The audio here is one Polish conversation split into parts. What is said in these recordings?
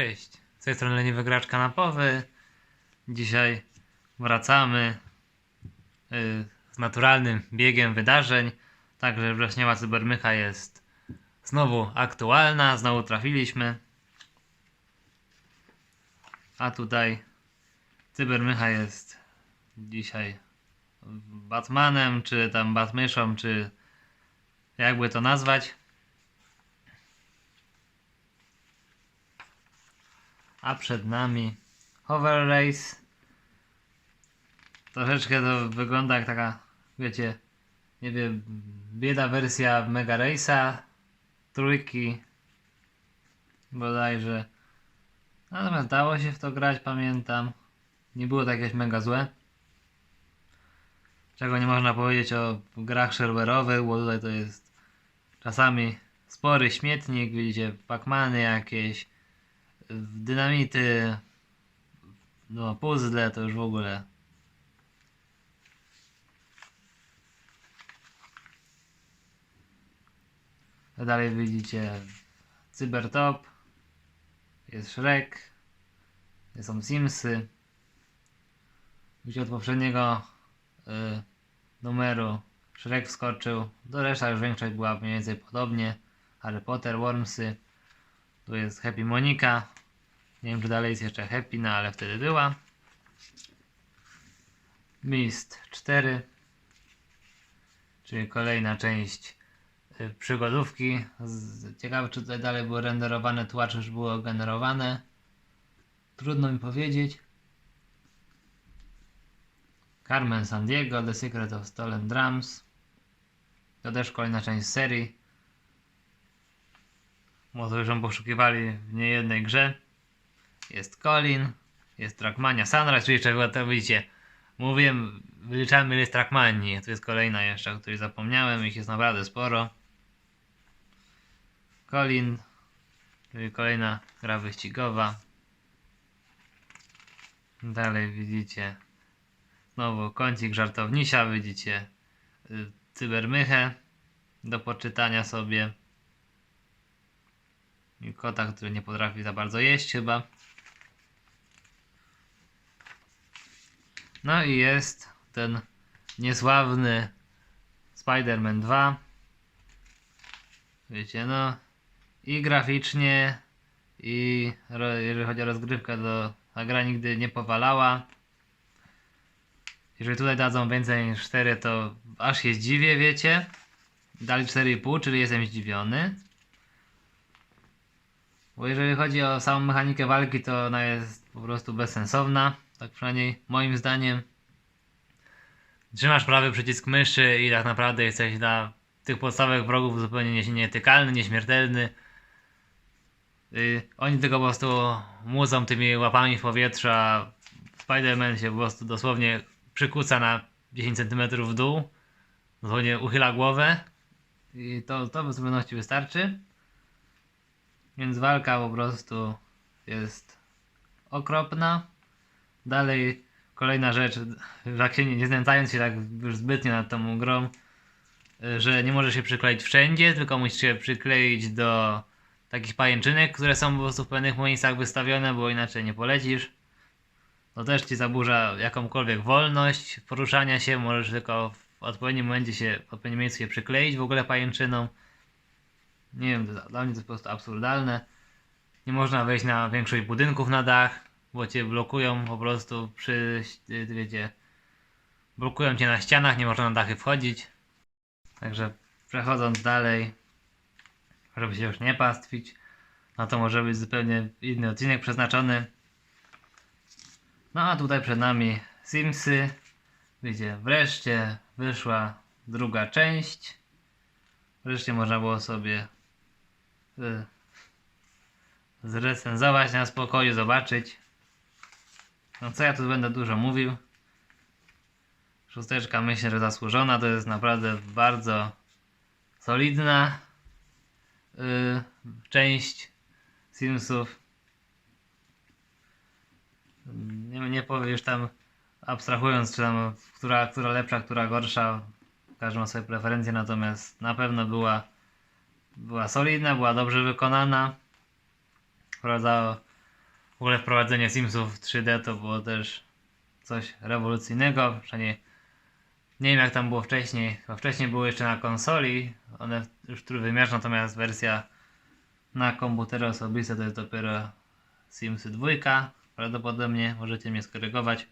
Cześć, z tej strony Leniwy Gracz Kanapowy. Dzisiaj wracamy y, z naturalnym biegiem wydarzeń. Także wrześniowa cybermycha jest znowu aktualna, znowu trafiliśmy. A tutaj cybermycha jest dzisiaj Batmanem, czy tam Batmyszą, czy jakby to nazwać. A przed nami Hover Race. Troszeczkę to wygląda jak taka, wiecie, nie wiem, bieda wersja Mega Race'a, trójki, bodajże. Natomiast dało się w to grać, pamiętam. Nie było to jakieś mega złe. Czego nie można powiedzieć o grach serwerowych, bo tutaj to jest czasami spory śmietnik, widzicie, Pacmany jakieś, dynamity, no puzzle to już w ogóle. Dalej widzicie Cybertop, jest Shrek, są Simsy. Gdzie od poprzedniego y, numeru Shrek wskoczył, do reszta już większość była mniej więcej podobnie. Harry Potter, Wormsy, tu jest Happy Monika. Nie wiem, czy dalej jest jeszcze Happy, no ale wtedy była. Mist 4. Czyli kolejna część y, przygodówki. Ciekawe, czy tutaj dalej było renderowane tła, czy już było generowane. Trudno mi powiedzieć. Carmen Sandiego, The Secret of Stolen Drums. To też kolejna część serii. Ją poszukiwali w niejednej grze. Jest Colin, jest Trackmania Sunrise, czyli czego to widzicie. Mówiłem, wyliczamy ile jest Trackmanii. Tu jest kolejna jeszcze, o której zapomniałem, ich jest naprawdę sporo. Colin, czyli kolejna gra wyścigowa. Dalej widzicie znowu kącik żartownisia, widzicie y, cybermychę do poczytania sobie. I kota, który nie potrafi za bardzo jeść chyba. No i jest ten niesławny Spider-Man 2. Wiecie, no i graficznie i jeżeli chodzi o rozgrywkę, to ta gra nigdy nie powalała. Jeżeli tutaj dadzą więcej niż 4, to aż się zdziwię, wiecie. Dali 4,5, czyli jestem zdziwiony. Bo jeżeli chodzi o samą mechanikę walki, to ona jest po prostu bezsensowna. Tak przynajmniej moim zdaniem. Trzymasz prawy przycisk myszy i tak naprawdę jesteś dla tych podstawowych wrogów zupełnie nie- nietykalny, nieśmiertelny. Yy, oni tylko po prostu mudzą tymi łapami w powietrzu, a Spider-Man się po prostu dosłownie przykuca na 10 cm w dół. Dosłownie uchyla głowę. I to, to w zupełności wystarczy. Więc walka po prostu jest okropna. Dalej kolejna rzecz, się nie, nie znęcając się tak już zbytnio nad tą grą, y, że nie możesz się przykleić wszędzie, tylko musisz się przykleić do takich pajęczynek, które są po prostu w pewnych miejscach wystawione, bo inaczej nie polecisz. To też ci zaburza jakąkolwiek wolność poruszania się, możesz tylko w odpowiednim momencie się, w odpowiednim miejscu się przykleić w ogóle pajęczyną. Nie wiem, dla mnie to jest po prostu absurdalne. Nie można wejść na większość budynków na dach, bo cię blokują po prostu przy, y, wiecie, blokują cię na ścianach, nie można na dachy wchodzić. Także przechodząc dalej, żeby się już nie pastwić, no to może być zupełnie inny odcinek przeznaczony. No a tutaj przed nami Simsy. Widzicie, wreszcie wyszła druga część. Wreszcie można było sobie y, zrecenzować na spokoju, zobaczyć. No co ja tu będę dużo mówił. Szósteczka myślę, że zasłużona. To jest naprawdę bardzo solidna y, część Simsów. Nie, nie powiem już tam abstrahując, czy tam która, która lepsza, która gorsza. Każdy ma swoje preferencje, natomiast na pewno była była solidna, była dobrze wykonana. Wprowadzała W ogóle wprowadzenie Simsów w 3D to było też coś rewolucyjnego. Przynajmniej nie wiem jak tam było wcześniej. Chyba wcześniej były jeszcze na konsoli. One już trójwymiarze, natomiast wersja na komputery osobiste to jest dopiero Simsy 2. Prawdopodobnie możecie mnie skorygować.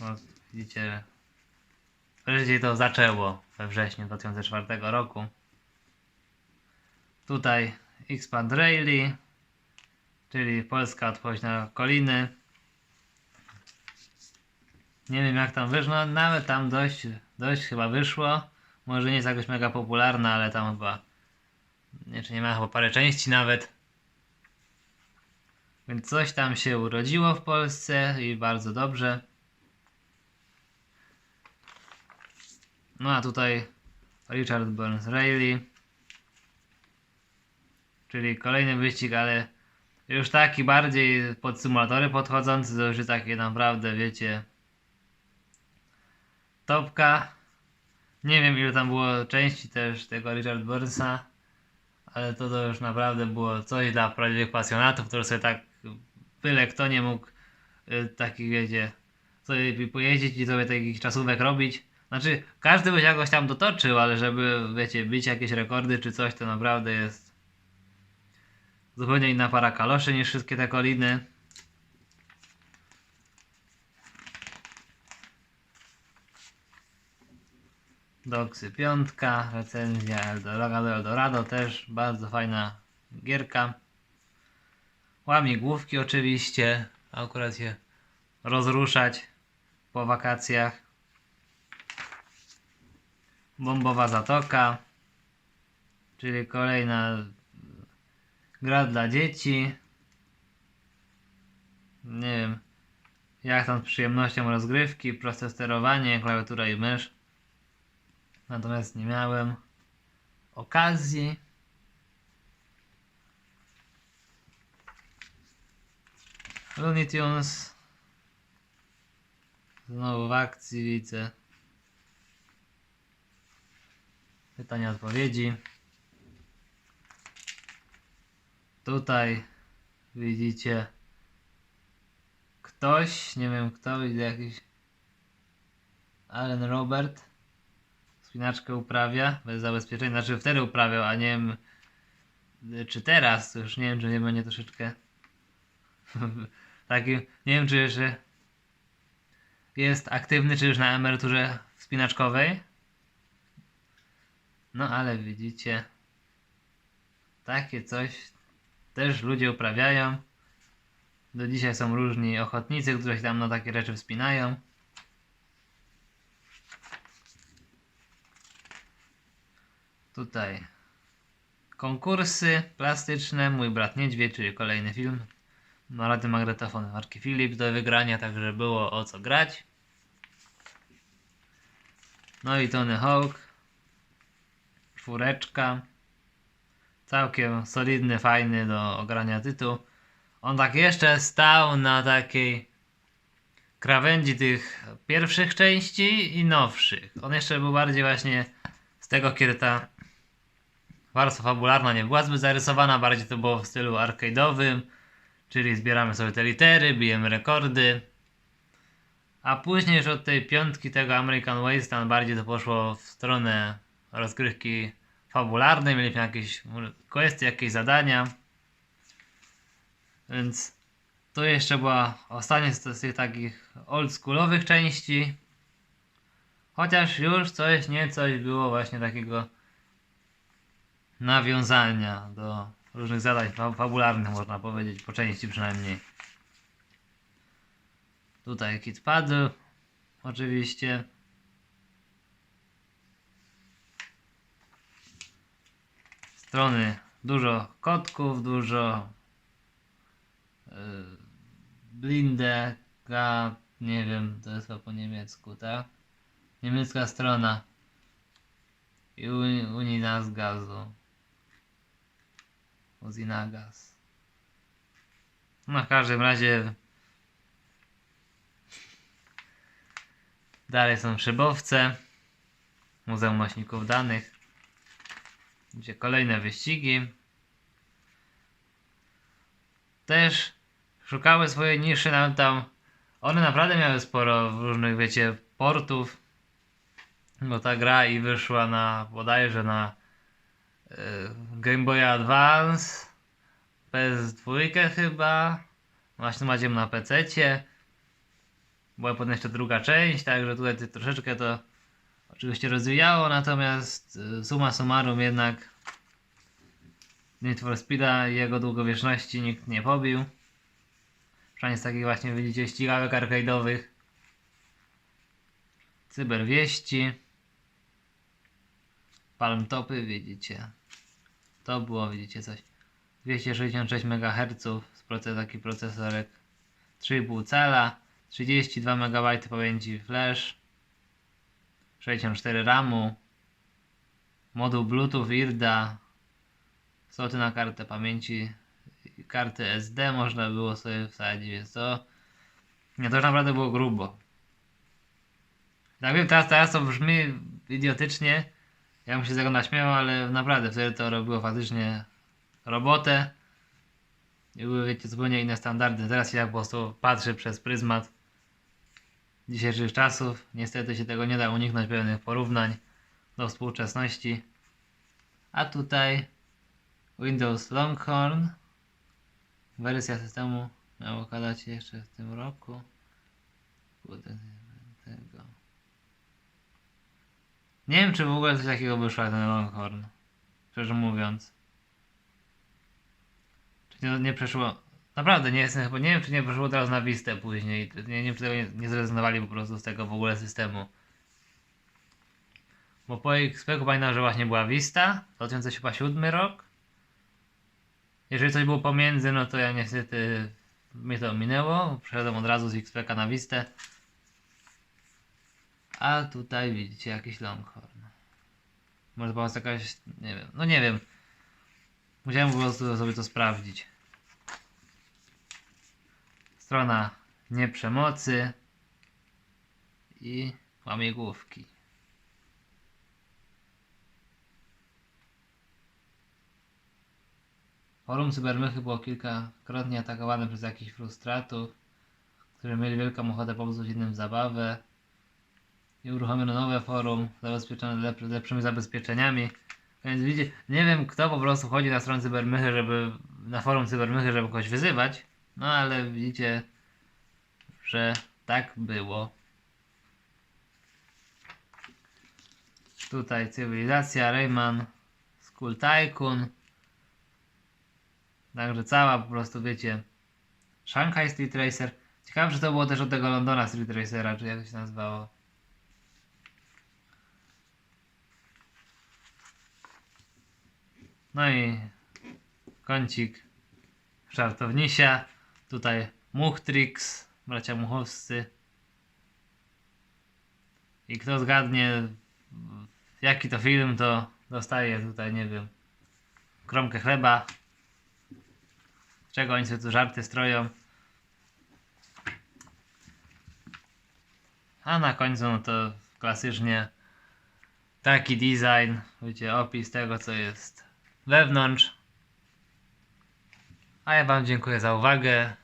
No, widzicie, wreszcie to zaczęło we wrześniu 2004 roku. Tutaj Expand Rally, czyli polska odpowiedź na koliny. Nie wiem jak tam wyszło, no, nawet tam dość, dość chyba wyszło. Może nie jest jakoś mega popularna, ale tam chyba, nie czy nie ma chyba parę części nawet. Więc coś tam się urodziło w Polsce i bardzo dobrze. No a tutaj Richard Burns Rayleigh. Czyli kolejny wyścig, ale już taki bardziej pod symulatory podchodzący, to już takie naprawdę, wiecie, topka. Nie wiem ile tam było części też tego Richard Burnsa, ale to, to już naprawdę było coś dla prawdziwych pasjonatów, którzy sobie tak byle kto nie mógł y, takich, wiecie, sobie pojeździć i sobie takich czasówek robić. Znaczy, każdy by jakoś tam dotoczył, ale żeby, wiecie, bić jakieś rekordy czy coś, to naprawdę jest zupełnie inna para kaloszy niż wszystkie te koliny. Doksy piątka, recenzja Eldorado, Eldorado też bardzo fajna gierka. Łamigłówki oczywiście, akurat się rozruszać po wakacjach. Bombowa Zatoka, czyli kolejna gra dla dzieci. Nie wiem, jak tam z przyjemnością rozgrywki, proste sterowanie, klawiatura i mysz. Natomiast nie miałem okazji. Looney Tunes. Znowu w akcji widzę. Pytania, odpowiedzi. Tutaj widzicie ktoś, nie wiem kto, widzę jakiś Allen Robert spinaczkę uprawia bez zabezpieczenia, znaczy wtedy uprawiał, a nie wiem czy teraz, to już nie wiem czy nie będzie troszeczkę taki, nie wiem czy jeszcze jest aktywny, czy już na emeryturze wspinaczkowej. No ale widzicie, takie coś też ludzie uprawiają. Do dzisiaj są różni ochotnicy, którzy się tam na takie rzeczy wspinają. Tutaj konkursy plastyczne. Mój brat Niedźwiedź, czyli kolejny film. Narady magnetofon marki Philips do wygrania, także było o co grać. No i Tony Hawk. Czwóreczka. Całkiem solidny, fajny do ogrania tytuł. On tak jeszcze stał na takiej krawędzi tych pierwszych części i nowszych. On jeszcze był bardziej właśnie z tego, kiedy ta warstwa fabularna nie była zbyt zarysowana, bardziej to było w stylu arcade'owym, czyli zbieramy sobie te litery, bijemy rekordy. A później już od tej piątki tego American Wasteland bardziej to poszło w stronę rozgrywki fabularnej, mieliśmy jakieś kwestie, jakieś zadania. Więc to jeszcze była ostatnia z, tych takich oldschoolowych części. Chociaż już coś, nie coś było właśnie takiego nawiązania do różnych zadań fa- fabularnych, można powiedzieć, po części przynajmniej. Tutaj Kit Paddle, oczywiście. Strony dużo kotków, dużo yy, blindeka, nie wiem, to jest chyba po niemiecku, tak? Niemiecka strona i Uni- Unina z gazu. Uzinagas. No w każdym razie dalej są szybowce. Muzeum Nośników Danych. Gdzie kolejne wyścigi. też szukały swojej niszy, nawet tam one naprawdę miały sporo różnych, wiecie, portów, bo ta gra i wyszła na, bodajże na y, Game Boy Advance, PS2 chyba, właśnie macie na PC-cie, była potem jeszcze druga część, także tutaj troszeczkę to oczywiście rozwijało, natomiast y, summa summarum jednak Need for Speeda i jego długowieczności nikt nie pobił. Przynajmniej z takich właśnie widzicie ścigałek arcade'owych. Cyberwieści. Palm topy widzicie. To było widzicie coś. 266 MHz z proces, taki procesorek 3,5 cala, 32 MB pamięci flash, 64 RAMu, moduł Bluetooth IRDA, sloty na kartę pamięci, karty SD można było sobie wsadzić, więc to to już naprawdę było grubo. Tak wiem, teraz, teraz to brzmi idiotycznie, ja bym się z tego naśmiał, ale naprawdę wtedy to robiło faktycznie robotę. I były, wiecie, zupełnie inne standardy. Teraz tak po prostu patrzy przez pryzmat dzisiejszych czasów. Niestety się tego nie da uniknąć pewnych porównań do współczesności. A tutaj Windows Longhorn. Wersja systemu miała układać się jeszcze w tym roku. Nie wiem, czy w ogóle coś takiego wyszło ten Longhorn. Szczerze mówiąc. Czy nie, nie przeszło. Naprawdę nie jestem chyba. Nie wiem, czy nie przeszło teraz na Vistę później. Nie, nie wiem, czy tego nie, nie zrezygnowali po prostu z tego w ogóle systemu. Bo po XP pamiętam, że właśnie była Vista. 2007 rok. Jeżeli coś było pomiędzy, no to ja niestety mnie to minęło. Przeszedłem od razu z XP na Vistę. A tutaj widzicie jakiś Longhorn. Może po prostu jakaś, nie wiem, no nie wiem. Musiałem po prostu sobie to sprawdzić. Strona nieprzemocy i łamigłówki. Forum Cybermychy było kilkakrotnie atakowane przez jakichś frustratów, którzy mieli wielką ochotę popsuć innym zabawę i uruchomiono nowe forum zabezpieczone lep lepszymi zabezpieczeniami. Więc widzicie, nie wiem kto po prostu chodzi na stronę Cybermychy, żeby na forum Cybermychy, żeby kogoś wyzywać, no ale widzicie, że tak było. Tutaj cywilizacja, Rayman, Skull Tycoon. Także cała po prostu wiecie. Shanghai Street Racer. Ciekawe, że to było też od tego Londona Street Racera, czy jak to się nazywało. No i kącik żartownisia. Tutaj Muchtrix, bracia Muchowscy. I kto zgadnie jaki to film, to dostaje tutaj, nie wiem, kromkę chleba. Czego oni sobie tu żarty stroją. A na końcu no to klasycznie taki design, wiecie, opis tego co jest wewnątrz. A ja Wam dziękuję za uwagę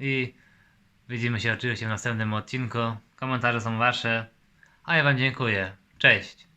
i widzimy się oczywiście w następnym odcinku. Komentarze są Wasze. A ja Wam dziękuję. Cześć.